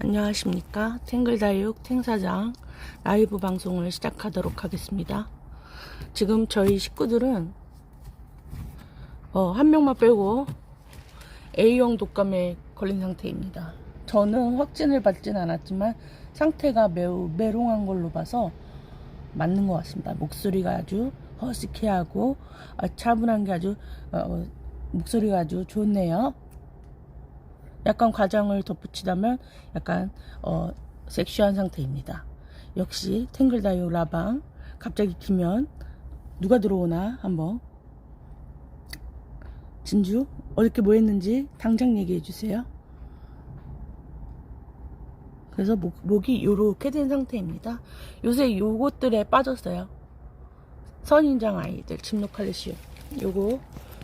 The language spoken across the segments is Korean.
안녕하십니까. 탱글다육 탱사장 라이브 방송을 시작하도록 하겠습니다. 지금 저희 식구들은 어, 한 명만 빼고 A형 독감에 걸린 상태입니다. 저는 확진을 받진 않았지만 상태가 매우 메롱한 걸로 봐서 맞는 것 같습니다. 목소리가 아주 허스키하고 아, 차분한 게 아주 어, 목소리가 아주 좋네요. 약간 과장을 덧붙이자면 약간 어, 섹시한 상태입니다. 역시 탱글다요 라방 갑자기 키면 누가 들어오나 한번 진주 어저께 뭐 했는지 당장 얘기해 주세요. 그래서 목, 목이 요렇게 된 상태입니다. 요새 요것들에 빠졌어요. 선인장 아이들 침노칼레시움 요거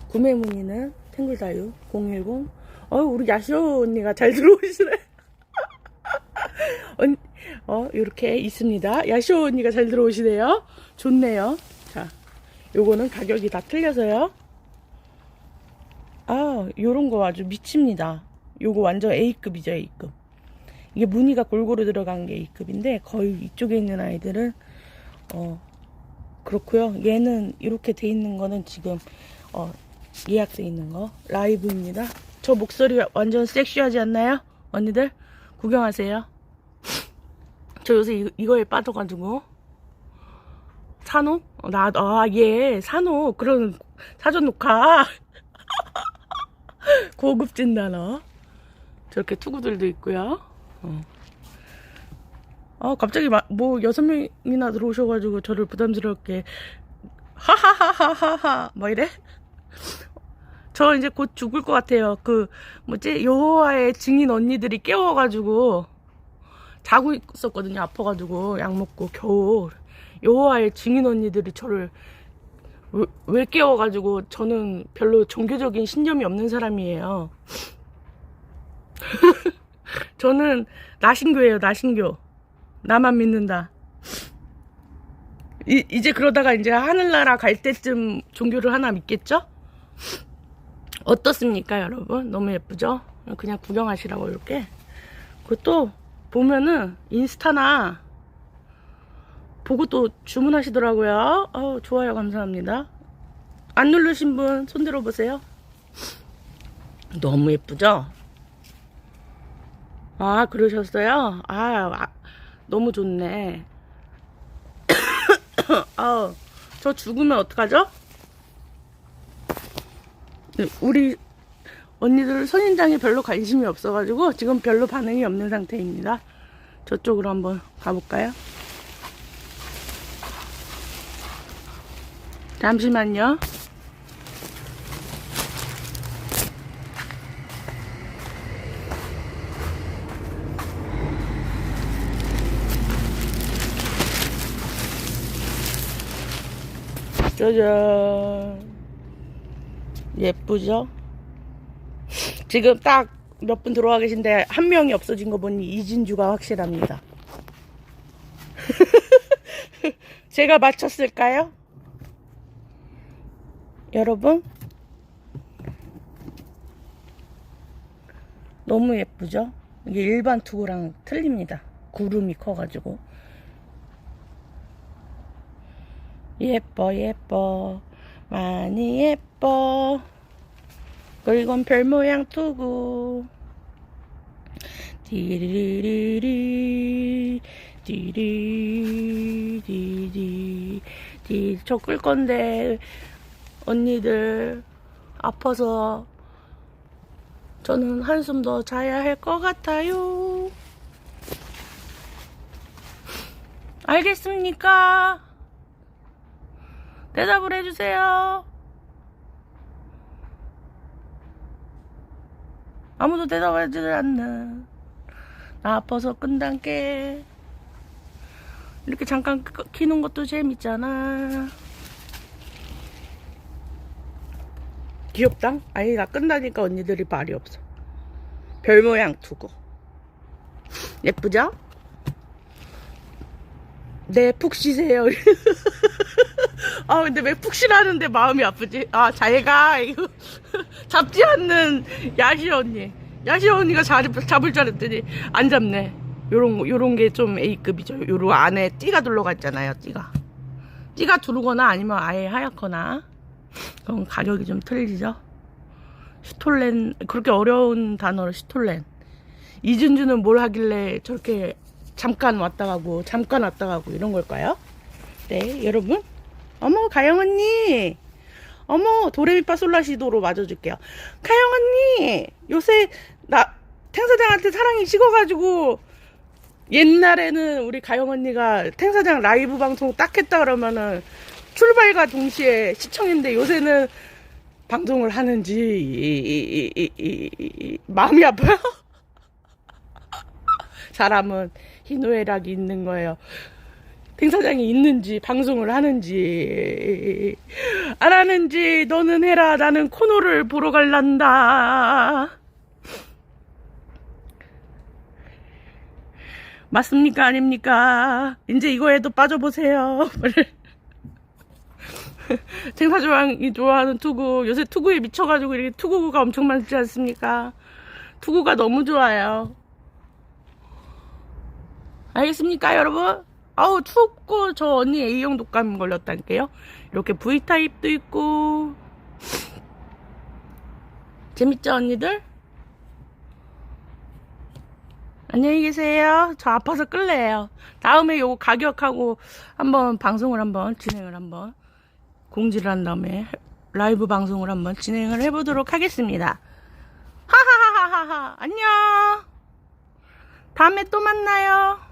구매 문의는 탱글다유 010 어 우리 야쇼 언니가 잘 들어오시네. 언, 어 이렇게 있습니다. 야쇼 언니가 잘 들어오시네요. 좋네요. 자 요거는 가격이 다 틀려서요. 아 요런 거 아주 미칩니다. 요거 완전 A급이죠 A급. 이게 무늬가 골고루 들어간 게 A급인데 거의 이쪽에 있는 아이들은 어 그렇고요. 얘는 이렇게 돼 있는 거는 지금 어, 예약돼 있는 거. 라이브입니다. 저 목소리 완전 섹시하지 않나요? 언니들 구경하세요. 저 요새 이, 이거에 빠져가지고 산호? 어, 나, 아, 예, 산호. 그런 사전 녹화. 고급진 단어. 저렇게 투구들도 있고요. 어. 아, 갑자기 마, 뭐 여섯 명이나 들어오셔가지고 저를 부담스럽게 하하하하하하 뭐 이래? 저 이제 곧 죽을 것 같아요. 그 뭐지 여호와의 증인 언니들이 깨워가지고 자고 있었거든요. 아파가지고 약 먹고 겨우 여호와의 증인 언니들이 저를 왜, 왜 깨워가지고 저는 별로 종교적인 신념이 없는 사람이에요. 저는 나신교예요. 나신교. 나만 믿는다. 이, 이제 그러다가 이제 하늘나라 갈 때쯤 종교를 하나 믿겠죠? 어떻습니까, 여러분? 너무 예쁘죠? 그냥 구경하시라고, 이렇게. 그것도 보면은 인스타나 보고 또 주문하시더라고요. 어우, 좋아요, 감사합니다. 안 누르신 분 손 들어 보세요. 너무 예쁘죠? 아, 그러셨어요? 아, 아 너무 좋네. 아, 저 죽으면 어떡하죠? 네, 우리 언니들 선인장에 별로 관심이 없어가지고 지금 별로 반응이 없는 상태입니다. 저쪽으로 한번 가볼까요? 잠시만요. 짜잔. 예쁘죠? 지금 딱 몇 분 들어와 계신데 한 명이 없어진 거 보니 이진주가 확실합니다. 제가 맞췄을까요? 여러분? 너무 예쁘죠? 이게 일반 투구랑 틀립니다. 구름이 커가지고. 예뻐 예뻐 많이 예뻐. 그리고 별 모양 투구 디리리리 디리디디 디저 끌 건데 언니들 아파서 저는 한숨 더 자야 할 것 같아요. 알겠습니까? 대답을 해주세요. 아무도 대답하지 않는 나 아파서 끈단게 이렇게 잠깐 끄- 키는 것도 재밌잖아. 귀엽당? 아니 나 끝나니까 언니들이 말이 없어. 별 모양 두고 예쁘죠? 네, 푹 쉬세요. 아, 근데 왜푹 쉬라는데 마음이 아프지? 아, 잘가. 이거 잡지 않는 야시 언니. 야시아 언니가 잡, 잡을 줄 알았더니 안 잡네. 요런 거- 요런 게 좀 A급이죠. 요런 안에 띠가 둘러가 있잖아요. 띠가. 띠가 두르거나 아니면 아예 하얗거나. 그럼 가격이 좀 틀리죠. 슈톨렌 그렇게 어려운 단어로 슈톨렌. 이준주는 뭘 하길래 저렇게 잠깐 왔다 가고 잠깐 왔다 가고 이런 걸까요? 네, 여러분. 어머, 가영 언니. 어머, 도레미파솔라시도로 맞아줄게요. 가영 언니, 요새 나 탱사장한테 사랑이 식어가지고 옛날에는 우리 가영 언니가 탱사장 라이브 방송 딱 했다 그러면은 출발과 동시에 시청인데 요새는 방송을 하는지 마음이 아파요. 사람은 희노애락이 있는 거예요. 탱사장이 있는지 방송을 하는지. 안 하는지 너는 해라. 나는 코너를 보러 갈란다. 맞습니까? 아닙니까? 이제 이거에도 빠져보세요. 탱사장이 좋아하는 투구. 요새 투구에 미쳐가지고 이렇게 투구가 엄청 많지 않습니까? 투구가 너무 좋아요. 알겠습니까 여러분? 아우 춥고 저 언니 A형 독감 걸렸다니까요. 이렇게 V타입도 있고. 재밌죠 언니들? 안녕히 계세요. 저 아파서 끌래요. 다음에 요거 가격하고 한번 방송을 한번 진행을 한번 공지를 한 다음에 라이브 방송을 한번 진행을 해보도록 하겠습니다. 하하하하하. 안녕. 다음에 또 만나요